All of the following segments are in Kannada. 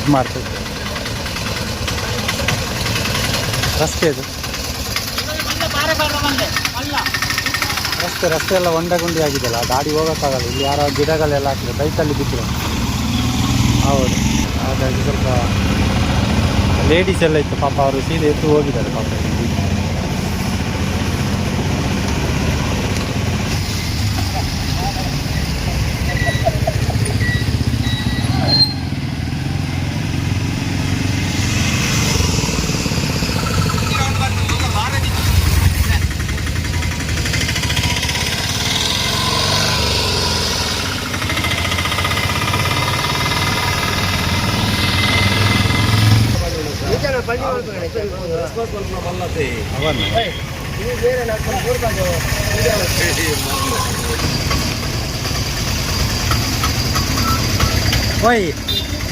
ಇದು ಮಾಡ್ತದೆ ರಸ್ತೆ ಇದು. ರಸ್ತೆ ರಸ್ತೆ ಎಲ್ಲ ಹೊಂಡ ಗುಂಡಿ ಆಗಿದೆಯಲ್ಲ ಗಾಡಿ ಹೋಗೋಕ್ಕಾಗಲ್ಲ. ಇಲ್ಲಿ ಯಾರೋ ಗಿಡಗಳೆಲ್ಲ ಹಾಕಿದೆ ಬೈಕಲ್ಲಿ ಬಿದ್ದರು ಹೌದು. ಹಾಗಾಗಿ ಸ್ವಲ್ಪ ಲೇಡೀಸ್ ಎಲ್ಲ ಇತ್ತು, ಪಾಪ ಅವರು ಸೀದೆ ಎತ್ತು ಹೋಗಿದ್ದಾರೆ ಪಾಪ ಓಯ್,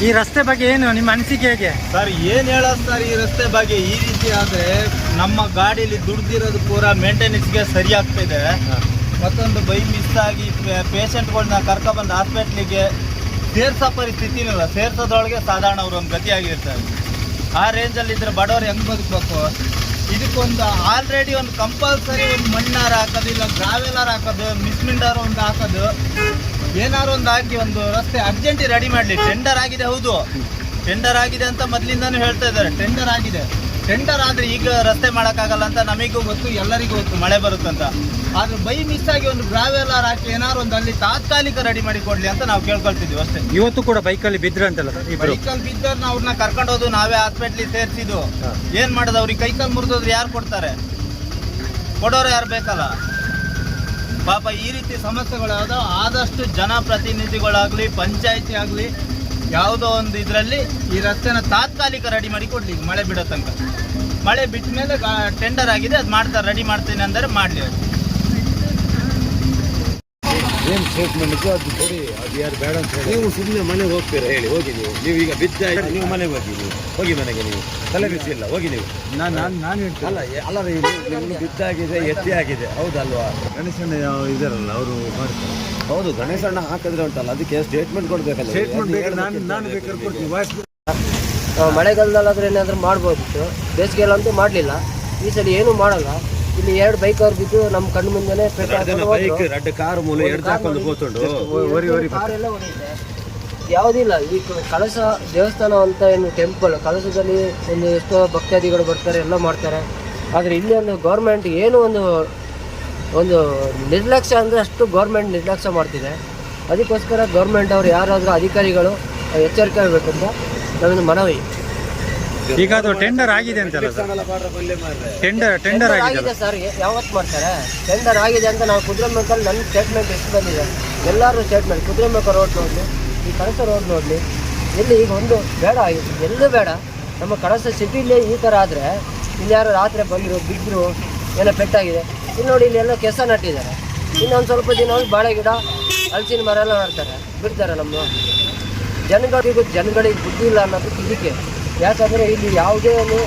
ಈ ರಸ್ತೆ ಬಗ್ಗೆ ಏನು ನಿಮ್ಮ ಅನಿಸಿಕೆ ಹೇಗೆ? ಸರ್, ಏನ್ ಹೇಳ ಸರ್, ಈ ರಸ್ತೆ ಬಗ್ಗೆ? ಈ ರೀತಿ ಆದ್ರೆ ನಮ್ಮ ಗಾಡಿಲಿ ದುಡ್ದಿರೋದು ಪೂರಾ ಮೇಂಟೆನೆನ್ಸ್ಗೆ ಸರಿ ಆಗ್ತಿದೆ ಮತ್ತೊಂದು ಬೈ ಮಿಸ್ ಆಗಿ ಪೇಷಂಟ್ಗಳನ್ನ ಕರ್ಕೊಬಂದು ಹಾಸ್ಪಿಟ್ಲಿಗೆ ಸೇರ್ಸೋ ಪರಿಸ್ಥಿತಿನಲ್ಲ, ಸೇರ್ಸೋದ್ರೊಳಗೆ ಸಾಧಾರಣ ಅವ್ರ ಒಂದು ಗತಿ ಆಗಿರ್ತಾರೆ. ಆ ರೇಂಜಲ್ಲಿ ಇದ್ರೆ ಬಡವರು ಹೆಂಗ್ ಬದುಕಬೇಕು? ಇದಕ್ಕೊಂದು ಆಲ್ರೆಡಿ ಒಂದು ಕಂಪಲ್ಸರಿ ಒಂದು ಮಣ್ಣಾರ ಹಾಕೋದು, ಇಲ್ಲ ಗ್ರಾವೆಲಾರ ಹಾಕೋದು ಮಿಸ್ಮಿಂಡಾರು ಒಂದು ಹಾಕೋದು. ಏನಾರು ಒಂದು ಹಾಕಿ ಒಂದು ರಸ್ತೆ ಅರ್ಜೆಂಟ್ ರೆಡಿ ಮಾಡಲಿ. ಟೆಂಡರ್ ಆಗಿದೆ, ಹೌದು. ಟೆಂಡರ್ ಆಗಿದೆ ಅಂತ ಮೊದಲಿಂದಾನು ಹೇಳ್ತಾ ಇದ್ದಾರೆ. ಟೆಂಡರ್ ಆಗಿದೆ. ಟೆಂಡರ್ ಆದ್ರೆ ಈಗ ರಸ್ತೆ ಮಾಡೋಕ್ಕಾಗಲ್ಲ ಅಂತ ನಮಗೂ ಗೊತ್ತು ಎಲ್ಲರಿಗೂ ಗೊತ್ತು ಮಳೆ ಬರುತ್ತಂತ. ಆದ್ರೆ ಬೈ ಮಿಸ್ ಆಗಿ ಒಂದು ಗ್ರಾವೆಲ್ಲರ್ ಹಾಕಿ ಏನಾದ್ರು ಒಂದು ಅಲ್ಲಿ ತಾತ್ಕಾಲಿಕ ರೆಡಿ ಮಾಡಿ ಕೊಡ್ಲಿ ಅಂತ ನಾವು ಕೇಳ್ಕೊಳ್ತಿದ್ವಿ ಅಷ್ಟೇ. ಇವತ್ತು ಕೂಡ ಬೈಕಲ್ಲಿ ಬಿದ್ರು ಅಂತಲ್ಲ ಸರ್ ಇಬ್ರು? ಬೈಕಲ್ ಬಿದ್ದವ್ರನ್ನ ಅವ್ರನ್ನ ಕರ್ಕೊಂಡು ಹೋದು ನಾವೇ ಹಾಸ್ಪಿಟ್ಲಿಗೆ ಸೇರಿಸಿದ್ದು. ಏನ್ ಮಾಡೋದು ಅವ್ರಿಗೆ ಕೈಕಾಲು ಮುರಿದೋದ್ರೆ ಯಾರು ಕೊಡ್ತಾರೆ? ಕೊಡೋರು ಯಾರು ಬೇಕಲ್ಲ? ಪಾಪ ಈ ರೀತಿ ಸಮಸ್ಯೆಗಳಾದ ಆದಷ್ಟು ಜನಪ್ರತಿನಿಧಿಗಳಾಗ್ಲಿ ಪಂಚಾಯತಿ ಆಗಲಿ ಯಾವುದೋ ಒಂದು ಇದರಲ್ಲಿ ಈ ರಸ್ತೆನ ತಾತ್ಕಾಲಿಕ ರೆಡಿ ಮಾಡಿ ಕೊಡ್ಲಿ ಮಳೆ ಬಿಡೋ ತನಕ. ಮಳೆ ಬಿಟ್ಟ ಮೇಲೆ ಟೆಂಡರ್ ಆಗಿದೆ, ಅದು ಮಾಡ್ತಾರೆ ರೆಡಿ ಮಾಡ್ತೀನಿ ಅಂದರೆ ಮಾಡಲಿ ಅದು ಯಾರು ಬೇಡ ಅಂತ ಹೇಳಿ. ನೀವು ಸುಮ್ಮನೆ ಮನೆಗೆ ಹೋಗ್ತೀರಾ? ಹೇಳಿ ಹೋಗಿ ನೀವು. ನೀವು ಈಗ ಬಿದ್ದ ನೀವು ಮನೆಗೆ ಹೋಗಿ ನೀವು. ಹೋಗಿ ಮನೆಗೆ ನೀವು. ತಲೆ ಬಿಸಿ ಇಲ್ಲ ಹೋಗಿ ನೀವು. ನಾನು ನಾನು ನಾನು ಹೇಳ್ತೀನಿ. ಅಲ್ಲ ಎ- ಅಲ್ಲ ನಿಮ್ಮನ್ನು ಬಿದ್ದಾಗಿದೆ ಎತ್ತಿ ಆಗಿದೆ. ಹೌದಲ್ವಾ? ಗಣೇಶಣ್ಣ ಇದಾರಲ್ಲ ಅವರು ಮಾಡ್ತಾರೆ. ಹೌದು ಗಣೇಶಣ್ಣ ಹಾಕಿದ್ರೆ ಉಂಟಲ್ಲ ಅದಕ್ಕೆ ಸ್ಟೇಟ್ಮೆಂಟ್ ಕೊಡಬೇಕಲ್ಲ. ಸ್ಟೇಟ್ಮೆಂಟ್ ಅದು ನಾನು ನಾನು ಬೇಕಾದ್ರೆ ಕೊಡ್ತೀನಿ. ವಾಯ್ಸ್ ಮಳೆಗಾಲದಲ್ಲಾದ್ರೆ ಏನಾದರೂ ಮಾಡ್ಬೋದಿತ್ತು ಬೇಸಿಗೆಯಲ್ಲಂತೂ ಮಾಡಲಿಲ್ಲ. ಈ ಸಲ ಏನೂ ಮಾಡಲ್ಲ. ಇಲ್ಲಿ ಎರಡು ಬೈಕ್ ಅವ್ರು ಬಿದ್ದು ನಮ್ಮ ಕಣ್ಣು ಮುಂದೆನೆ ಬೈಕ್. ರೆಡ್ ಕಾರ್ ಮೂಲ ಎಡ್ದು ಹಾಕೊಂಡು ಕೂತ್ಕೊಂಡು ಒರಿ ಒರಿ ಕಾರೆಲ್ಲ ಹೊಡೆಯುತ್ತೆ. ಯಾವುದಿಲ್ಲ ಈ ಕಳಸ ದೇವಸ್ಥಾನ ಅಂತ ಏನು ಟೆಂಪಲ್ ಕಳಸದಲ್ಲಿ ಒಂದು ಎಷ್ಟೋ ಭಕ್ತಾದಿಗಳು ಬರ್ತಾರೆ ಎಲ್ಲ ಮಾಡ್ತಾರೆ. ಆದರೆ ಇಲ್ಲಿ ಒಂದು ಗೌರ್ಮೆಂಟ್ ಏನು ಒಂದು ಒಂದು ನಿರ್ಲಕ್ಷ್ಯ ಅಂದರೆ ಅಷ್ಟು ಗೌರ್ಮೆಂಟ್ ನಿರ್ಲಕ್ಷ್ಯ ಮಾಡ್ತಿದೆ. ಅದಕ್ಕೋಸ್ಕರ ಗೌರ್ಮೆಂಟ್ ಅವರು ಯಾರಾದರೂ ಅಧಿಕಾರಿಗಳು ಎಚ್ಚರಿಕೆ ಆಗಬೇಕು ಅಂತ ನಮ್ಮದು ಮನವಿ. ಈಗ ಅದು ಟೆಂಡರ್ ಆಗಿದೆ ಅಂತಲ್ಲ ಸರ್? ಟೆಂಡರ್ ಟೆಂಡರ್ ಆಗಿದೆ ಸರ್ ಯಾವತ್ತು ಮಾಡ್ತಾರೆ? ಟೆಂಡರ್ ಆಗಿದೆ ಅಂತ ನಾವು ಕುದುರೆಮಕ್ಕಲ್ಲಿ ನನ್ನ ಸ್ಟೇಟ್ಮೆಂಟ್ ಎಷ್ಟು ಬಂದಿದೆ? ಎಲ್ಲರೂ ಸ್ಟೇಟ್ಮೆಂಟ್ ಕುದುರೆಮಕ್ಕ ರೋಡ್ ನೋಡಲಿ ಈ ಕಳಸ ರೋಡ್ ನೋಡಲಿ. ಎಲ್ಲಿ ಈಗ ಒಂದು ಬೇಡ ಎಲ್ಲೂ ಬೇಡ. ನಮ್ಮ ಕಳಸ ಸಿಟಿಲಿ ಈ ಥರ ಆದರೆ ಇಲ್ಲಿ ಯಾರು ರಾತ್ರಿ ಬಂದರು ಬಿದ್ದರು ಎಲ್ಲ ಪೆಟ್ಟಾಗಿದೆ. ಇಲ್ಲಿ ನೋಡಿ ಇಲ್ಲಿ ಎಲ್ಲ ಕೆಸ ನಟ್ಟಿದ್ದಾರೆ. ಇನ್ನೊಂದು ಸ್ವಲ್ಪ ದಿನ ಹೋಗಿ ಬಾಳೆ ಗಿಡ ಹಲಸಿನ ಮರ ಎಲ್ಲ ನಡ್ತಾರೆ. ಬಿಡ್ತಾರೆ ನಮ್ಮ ಜನಗಳಿಗೂ ಜನಗಳಿಗೆ ಬುದ್ಧಿ ಇಲ್ಲ ಅನ್ನೋದು ಇದಕ್ಕೆ ಯಾಕಂದರೆ ಇಲ್ಲಿ ಯಾವುದೇ ಒಂದು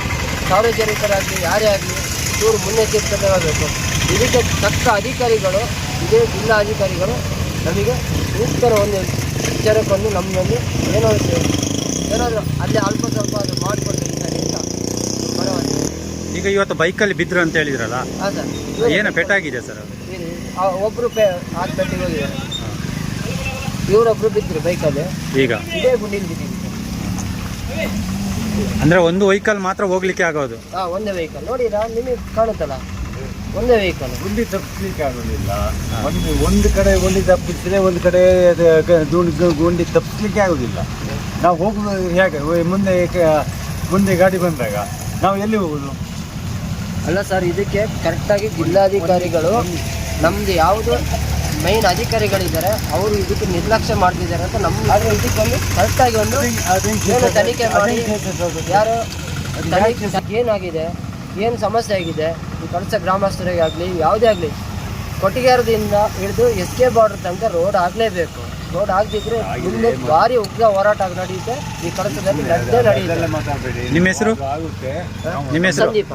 ಸಾರ್ವಜನಿಕರಾಗಲಿ ಯಾರೇ ಆಗಲಿ ಇವರು ಮುನ್ನೆಚ್ಚರಿಕೆ ಆಗಬೇಕು ಇದಕ್ಕೆ ತಕ್ಕ ಅಧಿಕಾರಿಗಳು ಇದೇ ಜಿಲ್ಲಾ ಅಧಿಕಾರಿಗಳು ನಮಗೆ ಸೂಕ್ತರ ಒಂದು ವಿಚಾರಕ್ಕೊಂದು ನಮ್ಮಲ್ಲಿ ಏನೋ ಏನಾದರೂ ಅಲ್ಲೇ ಅಲ್ಪ ಸ್ವಲ್ಪ ಅದು ಮಾಡಿಕೊಡ್ತೀವಿ ಅಂತ ಈಗ ಇವತ್ತು ಬೈಕಲ್ಲಿ ಬಿದ್ರು ಅಂತ ಹೇಳಿದ್ರಲ್ಲ? ಹಾಂ ಸರ್. ಏನು ಪೆಟ್ಟಾಗಿದೆ ಸರ್ ಒಬ್ಬರು ಪೇ ಹಾಸ್ಪಿಟ್ಲಿಗೆ ಹೋಗಿದ್ದಾರೆ. ಇವರೊಬ್ಬರು ಬಿದ್ದರು ಬೈಕಲ್ಲಿ ಈಗ? ಇದೇ ಗುಂಡಿಲಿ ಅಂದ್ರೆ ಒಂದು ವೆಹಿಕಲ್ ಮಾತ್ರ ಹೋಗ್ಲಿಕ್ಕೆ ಆಗೋದು. ಹಾಂ ಒಂದೇ ವೆಹಿಕಲ್ ನೋಡಿರಾ ನಿಮಗೆ ಕಾಣುತ್ತಲ್ಲ? ಒಂದೇ ವೆಹಿಕಲ್ ಗುಂಡಿ ತಪ್ಪಿಸ್ಲಿಕ್ಕೆ ಆಗೋದಿಲ್ಲ. ಒಂದು ಒಂದು ಕಡೆ ಗುಂಡಿ ತಪ್ಪಿಸಿದ್ರೆ ಒಂದು ಕಡೆ ಅದು ಗ- ಗುಂಡಿ ತಪ್ಪಿಸ್ಲಿಕ್ಕೆ ಆಗೋದಿಲ್ಲ. ನಾವು ಹೋಗುದು ಹೇಗೆ? ಓ- ಮುಂದೆ ಕ- ಮುಂದೆ ಗಾಡಿ ಬಂದಾಗ ನಾವು ಎಲ್ಲಿ ಹೋಗುದು? ಅಲ್ಲ ಸರ್ ಇದಕ್ಕೆ ಕರೆಕ್ಟಾಗಿ ಜಿಲ್ಲಾಧಿಕಾರಿಗಳು ನಮ್ದು ಯಾವುದು ಮೈನ್ ಅಧಿಕಾರಿಗಳಿದ್ದಾರೆ ಅವರು ಇದಕ್ಕೆ ನಿರ್ಲಕ್ಷ್ಯ ಮಾಡ್ತಿದ್ದಾರೆ ಅಂತ ನಮ್ಮ ಆದರೆ ಇದಕ್ಕೊಂದು ಕರೆಕ್ಟಾಗಿ ಒಂದು ಏನು ತನಿಖೆ ಮಾಡಿ ಯಾರು ತನಿಖೆ ಏನಾಗಿದೆ ಏನು ಸಮಸ್ಯೆ ಆಗಿದೆ ಈ ಕಳಸ ಗ್ರಾಮಸ್ಥರಿಗೆ ಆಗಲಿ ಯಾವುದೇ ಆಗಲಿ ಕೊಟ್ಟಿಗೆರದಿಂದ ಹಿಡಿದು ಎಸ್ ಕೆ ಬಾರ್ಡರ್ ತನಕ ರೋಡ್ ಆಗಲೇಬೇಕು. ರೋಡ್ ಆಗದಿದ್ರೆ ಮುಂದೆ ಭಾರಿ ಉಗ್ರ ಹೋರಾಟ ನಡೆಯುತ್ತೆ ಈ ಕಳಸದಲ್ಲಿ ನಡೆದೇ ನಡೆಯುತ್ತೆ. ನಿಮ್ಮ ಹೆಸರು? ಸಂದೀಪ್ ನಿಮ್ಮ ಹೆಸರು? ಸಂದೀಪ.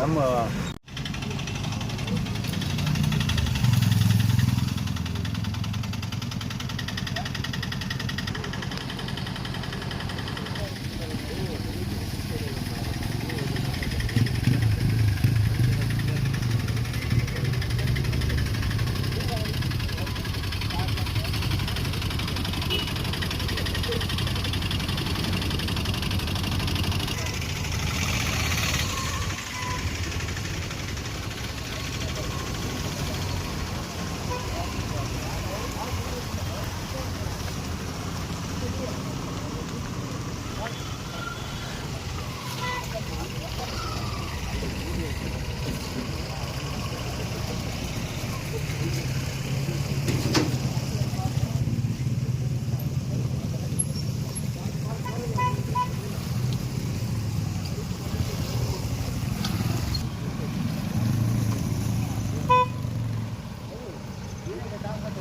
Thank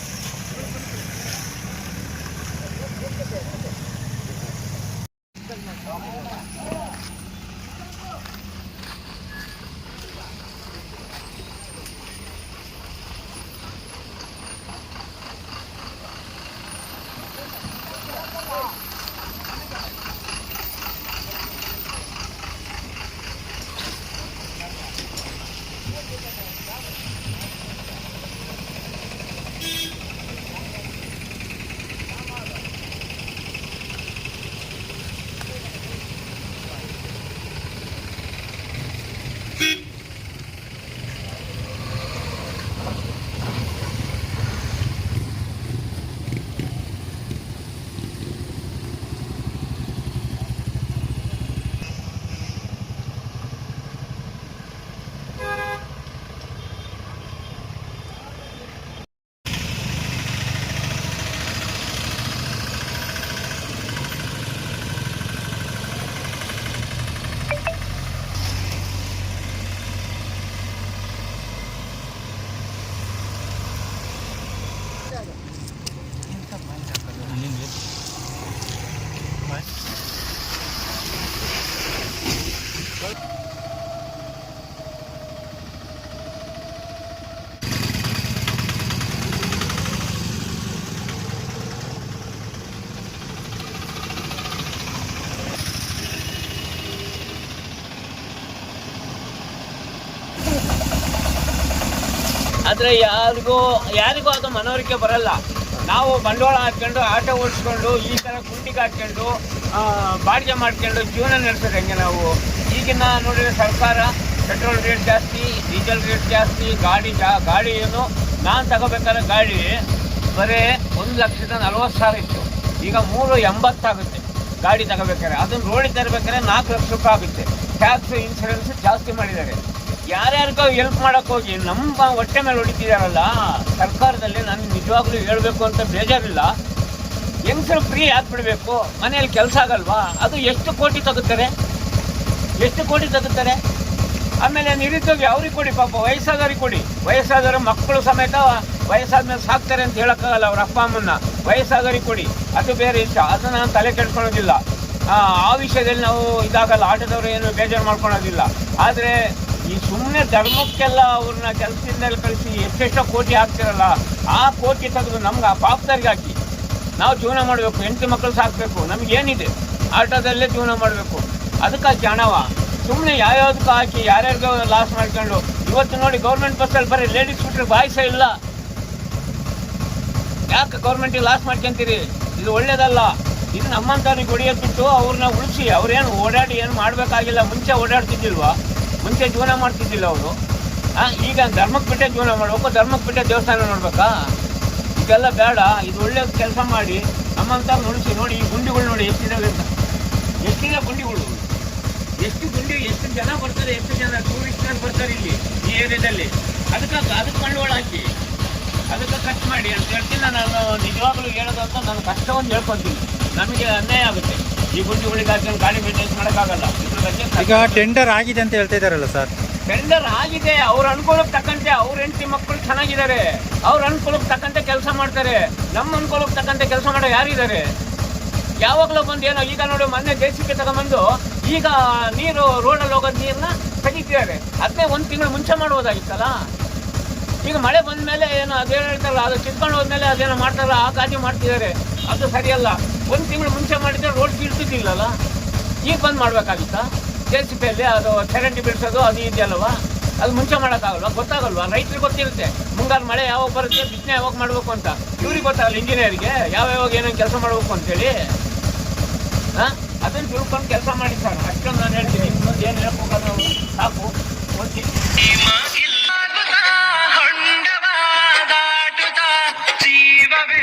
you. ಆದರೆ ಯಾರಿಗೂ ಯಾರಿಗೂ ಅದು ಮನವರಿಕೆ ಬರಲ್ಲ. ನಾವು ಬಂಡವಾಳ ಹಾಕ್ಕೊಂಡು ಆಟೋ ಓಡಿಸ್ಕೊಂಡು, ಈ ಥರ ಕುಂಟಿಗೆ ಹಾಕ್ಕೊಂಡು ಬಾಡಿಗೆ ಮಾಡ್ಕೊಂಡು ಜೀವನ ನಡೆಸೋದು ಹೆಂಗೆ ನಾವು? ಈಗಿನ ನೋಡಿದರೆ ಸರ್ಕಾರ ಪೆಟ್ರೋಲ್ ರೇಟ್ ಜಾಸ್ತಿ, ಡೀಸೆಲ್ ರೇಟ್ ಜಾಸ್ತಿ, ಗಾಡಿ ಜಾ, ಗಾಡಿ ಏನು? ನಾನು ತಗೋಬೇಕಾದ್ರೆ ಗಾಡಿ ಬರೀ ಒಂದು ಲಕ್ಷದ ನಲ್ವತ್ತು ಸಾವಿರ ಇತ್ತು. ಈಗ ಮೂರು ಎಂಬತ್ತಾಗುತ್ತೆ ಗಾಡಿ ತಗೋಬೇಕಾದ್ರೆ. ಅದನ್ನು ರೋಡಿಗೆ ತರಬೇಕಾದ್ರೆ ನಾಲ್ಕು ಲಕ್ಷ ಆಗುತ್ತೆ. ಟ್ಯಾಕ್ಸ್ ಇನ್ಸೂರೆನ್ಸ್ ಜಾಸ್ತಿ ಮಾಡಿದ್ದಾರೆ. ಯಾರ್ಯಾರಿಗೋ ಹೆಲ್ಪ್ ಮಾಡಕ್ ಹೋಗಿ ನಮ್ಮ ಹೊಟ್ಟೆ ಮೇಲೆ ಹೊಡಿತಿದಾರಲ್ಲ, ಸರ್ಕಾರದಲ್ಲಿ ನಾನು ನಿಜವಾಗ್ಲೂ ಹೇಳಬೇಕು ಅಂತ ಬೇಜಾರಿಲ್ಲ. ಹೆಂಗಸರು ಫ್ರೀ ಹಾಕ್ಬಿಡ್ಬೇಕು ಮನೆಯಲ್ಲಿ ಕೆಲಸ ಆಗಲ್ವಾ? ಅದು ಎಷ್ಟು ಕೋಟಿ ತಗುತ್ತಾರೆ ಎಷ್ಟು ಕೋಟಿ ತಗುತ್ತಾರೆ ಆಮೇಲೆ ನಿರುದ್ಯೋಗಿ ಅವ್ರಿಗೆ ಕೊಡಿ ಪಾಪ, ವಯಸ್ಸಾದವ್ರಿಗೆ ಕೊಡಿ. ವಯಸ್ಸಾದವರು ಮಕ್ಕಳು ಸಮೇತ ವಯಸ್ಸಾದ್ಮೇಲೆ ಸಾಕ್ತಾರೆ ಅಂತ ಹೇಳೋಕ್ಕಾಗಲ್ಲ ಅವ್ರ ಅಪ್ಪ ಅಮ್ಮನ್ನ. ವಯಸ್ಸಾದವ್ರಿಗೆ ಕೊಡಿ. ಅದು ಬೇರೆ ಇಷ್ಟ ಅದು ನಾನು ತಲೆ ಕೆಡ್ಕೊಳ್ಳೋದಿಲ್ಲ ಆ ವಿಷಯದಲ್ಲಿ ನಾವು ಇದಾಗಲ್ಲ. ಆಟೋದವರು ಏನು ಬೇಜಾರು ಮಾಡ್ಕೊಳೋದಿಲ್ಲ ಆದರೆ ಈ ಸುಮ್ಮನೆ ಧರ್ಮಕ್ಕೆಲ್ಲ ಅವ್ರನ್ನ ಕೆಲಸದಿಂದ ಕಳಿಸಿ ಎಷ್ಟೆಷ್ಟೋ ಕೋಟಿ ಹಾಕ್ತಿರಲ್ಲ, ಆ ಕೋಟಿ ತೆಗೆದು ನಮ್ಗೆ ಆ ಪಾಪದವ್ರಿಗೆ ಹಾಕಿ. ನಾವು ಜೀವನ ಮಾಡಬೇಕು, ಹೆಂಡತಿ ಮಕ್ಕಳು ಸಾಕಬೇಕು ನಮಗೇನಿದೆ ಆಟೋದಲ್ಲೇ ಜೀವನ ಮಾಡಬೇಕು. ಅದಕ್ಕಾಗಿ ಹಣವ ಸುಮ್ಮನೆ ಯಾವ್ಯಾವ್ದಕ್ಕೂ ಹಾಕಿ, ಯಾರ್ಯಾರಿಗೋ ಲಾಸ್ ಮಾಡ್ಕೊಂಡು, ಇವತ್ತು ನೋಡಿ ಗೌರ್ಮೆಂಟ್ ಬಸ್ಸಲ್ಲಿ ಬರೀ ಲೇಡೀಸ್ ಬಿಟ್ಟರೆ ಬಾಯ್ಸೇ ಇಲ್ಲ. ಯಾಕೆ ಗೌರ್ಮೆಂಟಿಗೆ ಲಾಸ್ ಮಾಡ್ಕೊಂತೀರಿ? ಇದು ಒಳ್ಳೇದಲ್ಲ. ಇದು ನಮ್ಮಂತವ್ರಿಗೆ ಹೊಡಿಯೋದು ಬಿಟ್ಟು ಅವ್ರನ್ನ ಉಳಿಸಿ, ಅವ್ರೇನು ಓಡಾಡಿ ಏನು ಮಾಡಬೇಕಾಗಿಲ್ಲ, ಮುಂಚೆ ಓಡಾಡ್ತಿದ್ದಿಲ್ವಾ? ಮುಂಚೆ ಜೀವನ ಮಾಡ್ತಿದ್ದಿಲ್ಲ ಅವರು. ಈಗ ಧರ್ಮಕ್ಕೆ ಬಿಟ್ಟೆ ಜೀವನ ಮಾಡಬೇಕು, ಧರ್ಮಕ್ಕೆ ಬಿಟ್ಟೆ ದೇವಸ್ಥಾನ ನೋಡ್ಬೇಕಾ ಇದೆಲ್ಲ ಬೇಡ, ಇದು ಒಳ್ಳೆ ಕೆಲಸ ಮಾಡಿ, ನಮ್ಮಂತ ಮನುಷ್ಯ ನೋಡಿ, ಈ ಗುಂಡಿಗಳು ನೋಡಿ ಎಷ್ಟಿದಾವೆ ಅಂತ. ಎಷ್ಟಿದೆ ಗುಂಡಿಗಳು? ಎಷ್ಟು ಗುಂಡಿ, ಎಷ್ಟು ಜನ ಬರ್ತಾರೆ, ಎಷ್ಟು ಜನ ಟೂರಿಸ್ಟರ್ ಬರ್ತಾರೆ ಇಲ್ಲಿ ಈ ಏರಿಯಾದಲ್ಲಿ? ಅದಕ್ಕೆ ಅದಕ್ಕೆ ಬಂಡವಾಳ ಹಾಕಿ, ಅದಕ್ಕೆ ಖರ್ಚು ಮಾಡಿ ಅಂತ ಹೇಳ್ತೀನಿ. ನಾನು ನಿಜವಾಗ್ಲೂ ಹೇಳೋದು ಅಂತ ನಾನು ಕಷ್ಟವನ್ನು ಹೇಳ್ಕೊತೀನಿ ನಮಗೆ ಅನ್ಯಾಯ ಆಗುತ್ತೆ. ಈ ಗಾಡಿ ಮೇಂಟೆನ್ಸ್ ಮಾಡೋಕ್ಕಾಗಲ್ಲ. ಇದ್ರ ಬಗ್ಗೆ ಈಗ ಟೆಂಡರ್ ಆಗಿದೆ ಅಂತ ಹೇಳ್ತಾ ಇದಾರಲ್ಲ ಸರ್? ಟೆಂಡರ್ ಆಗಿದೆ. ಅವ್ರ ಅನುಕೂಲಕ್ಕೆ ತಕ್ಕಂತೆ ಅವ್ರ ಹೆಂಡತಿ ಮಕ್ಕಳು ಚೆನ್ನಾಗಿದ್ದಾರೆ. ಅವ್ರ ಅನುಕೂಲಕ್ಕೆ ತಕ್ಕಂತೆ ಕೆಲಸ ಮಾಡ್ತಾರೆ. ನಮ್ಮ ಅನುಕೂಲಕ್ಕೆ ತಕ್ಕಂತೆ ಕೆಲಸ ಮಾಡೋ ಯಾರಿದ್ದಾರೆ? ಯಾವಾಗಲೂ ಬಂದು ಏನೋ ಈಗ ನೋಡಿ ಮೊನ್ನೆ ದೇಶಕ್ಕೆ ತಗೊಂಬಂದು ಈಗ ನೀರು ರೋಡಲ್ಲಿ ಹೋಗೋದು ನೀರನ್ನ ತೆಗಿತಿದ್ದಾರೆ. ಅದನ್ನೇ ಒಂದು ತಿಂಗಳು ಮುಂಚೆ ಮಾಡ್ಬೋದಾಗಿತ್ತಲ್ಲ? ಈಗ ಮಳೆ ಬಂದ ಮೇಲೆ ಏನೋ ಅದೇನು ಹೇಳ್ತಾರಲ್ಲ ಅದು ಕಿತ್ಕೊಂಡು ಹೋದ್ಮೇಲೆ ಅದೇನೋ ಮಾಡ್ತಾರಲ್ಲ ಆ ಗಾದಿ ಮಾಡ್ತಿದ್ದಾರೆ. ಅದು ಸರಿಯಲ್ಲ. ಒಂದು ತಿಂಗಳು ಮುಂಚೆ ಮಾಡಿದರೆ ರೋಡ್ ಬೀಳ್ತಿದ್ದಿಲ್ಲಲ್ಲ ಈಗ ಬಂದು ಮಾಡಬೇಕಾಗಿತ್ತಾ? ಜೆ ಸಿ ಪಿಯಲ್ಲಿ ಅದು ಚರಂಡಿ ಬಿಡಿಸೋದು ಅದು ಇದೆಯಲ್ವಾ ಅದು ಮುಂಚೆ ಮಾಡೋಕ್ಕಾಗಲ್ವಾ? ಗೊತ್ತಾಗಲ್ವಾ? ರೈತರಿಗೆ ಗೊತ್ತಿರುತ್ತೆ. ಮುಂಗಾರು ಮಳೆ ಯಾವಾಗ ಬರುತ್ತೆ, ಬಿತ್ತನೆ ಯಾವಾಗ ಮಾಡಬೇಕು ಅಂತ. ಇವ್ರಿಗೆ ಗೊತ್ತಾಗಲ್ಲ ಇಂಜಿನಿಯರ್ಗೆ ಯಾವ ಯಾವಾಗ ಏನೇನು ಕೆಲಸ ಮಾಡಬೇಕು ಅಂತೇಳಿ ಹಾಂ? ಅದನ್ನು ತಿಳ್ಕೊಂಡು ಕೆಲಸ ಮಾಡಿ ಸರ್. ಅಷ್ಟೊಂದು ನಾನು ಹೇಳ್ತೀನಿ. ಏನು ಹೇಳ್ಬೇಕು ಸಾಕು. ಓಕೆ ಜೀವವೇ